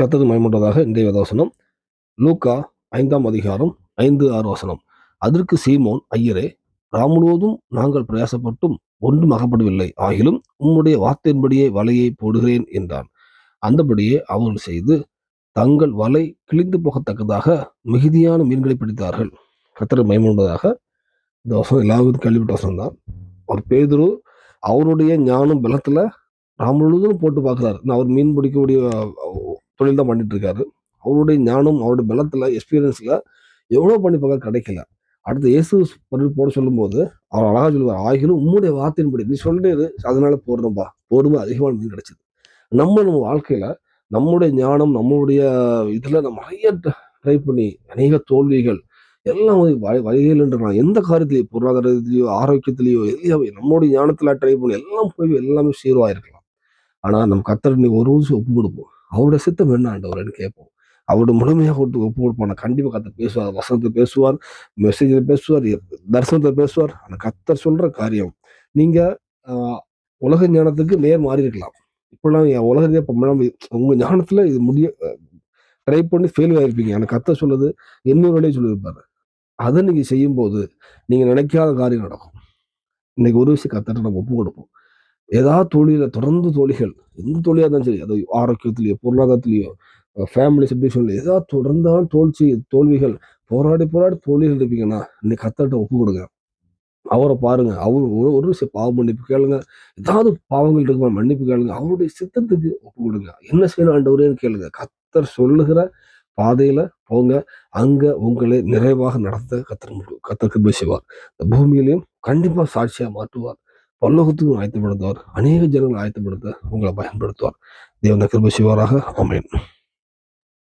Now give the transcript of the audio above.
கத்தது மயமுண்டதாக இன்றைய வசனம். லூக்கா ஐந்தாம் அதிகாரம் ஐந்து ஆறு வசனம். அதற்கு சீமோன் ஐயரே ராமுழுவதும் நாங்கள் பிரயாசப்பட்டும் ஒன்றும் அகப்படவில்லை. ஆகிலும் உம்முடைய வார்த்தையின்படியே வலையை போடுகிறேன் என்றான். அந்தபடியே அவர்கள் செய்து தங்கள் வலை கிழிந்து போகத்தக்கதாக மிகுதியான மீன்களை பிடித்தார்கள். கத்திர மயமுண்டதாக இந்த வசனம் எல்லாருக்கும் கேள்விப்பட்ட வசனம் தான் ஒரு பேதுரு அவருடைய ஞானம் பலத்தில் ராமுழுவதும் போட்டு பார்க்குறாரு. அவர் மீன் பிடிக்கக்கூடிய தொழில் தான் பண்ணிட்டு இருக்காரு அவருடைய ஞானம் அவருடைய பலத்தில் எக்ஸ்பீரியன்ஸில் எவ்வளோ பண்ணி பார்க்க கிடைக்கல. அடுத்து இயேசு பொருள் போட சொல்லும்போது அவர் அழகா சொல்லுவார் ஆகிலும் உம்முடைய வார்த்தையின்படி நீ சொல்லிட்டு அதனால போடுறோம்பா போடும்போது அதிகமான மீன் கிடைச்சது. நம்ம நம்ம வாழ்க்கையில நம்முடைய ஞானம் நம்மளுடைய இதில் நம்ம நிறைய ட்ரை பண்ணி அநேக தோல்விகள் எல்லாம் வந்து வ- எந்த காரியத்திலையோ பொருளாதாரத்திலையோ ஆரோக்கியத்திலையோ எதையாவே நம்மளுடைய ஞானத்தில் ட்ரை பண்ணி எல்லாம் போய் எல்லாமே சீர்வாயிருக்கலாம். ஆனால் நம்ம கத்தர் நீ ஒரு நிமிஷம் ஒப்பு கொடுப்போம். அவருடைய சித்தம் என்ன ஆண்டவர்னு கேட்போம். அவரோட முழுமையாக கொடுத்து ஒப்பு கொடுப்பான கண்டிப்பாக கண்டிப்பா கத்தர் பேசுவார் வசனத்தை பேசுவார் மெசேஜில் பேசுவார் தரிசனத்தை பேசுவார். ஆனால் கத்தர் சொல்ற காரியம் நீங்க உலக ஞானத்துக்கு நேர் மாறி இருக்கலாம். இப்பெல்லாம் என் உலகத்தையே இப்போ நம்ம உங்க ஞானத்துல இது முடிய ட்ரை பண்ணி ஃபெயில் ஆகிருப்பீங்க எனக்கு கத்தை சொல்லுது இன்னொரு வழியை சொல்லியிருப்பாரு. அதை நீங்கள் செய்யும்போது நீங்கள் நினைக்காத காரியம் நடக்கும். இன்னைக்கு ஒரு விஷயம் கத்தட்ட நம்ம ஒப்பு கொடுப்போம் ஏதாவது தொழில தொடர்ந்து தொழில்கள் எந்த தொழிலாக இருந்தாலும் சரி அது ஆரோக்கியத்திலேயோ பொருளாதாரத்திலேயோ ஃபேமிலி சுச்சுவேஷன்ல ஏதாவது தொடர்ந்தாலும் தோல்ச்சி தோல்விகள் போராடி போராடி தோல்விகள் இருப்பீங்கன்னா இன்னைக்கு கத்தட்ட ஒப்பு கொடுங்க. அவரை பாருங்க. அவர் ஒரு ஒரு விஷயம் பாவம் மன்னிப்பு கேளுங்க. ஏதாவது பாவங்கள் இருக்குமா மன்னிப்பு கேளுங்க. அவருடைய சித்தத்துக்கு ஒப்பு கொடுங்க. என்ன செய்யணும் ஆண்டவரேன்னு கேளுங்க. கத்தர் சொல்லுகிற பாதையில போங்க. அங்க உங்களை நிறைவாக நடத்த கத்தர் கத்தர் கிருபை செய்வார். இந்த பூமியிலையும் கண்டிப்பா சாட்சியா மாற்றுவார். பல்லோகத்துக்கும் ஆயத்தப்படுத்துவார் அநேக ஜனங்களை ஆயத்தப்படுத்த உங்களை பயன்படுத்துவார். தேவன கிருப சிவராக ஆமென்.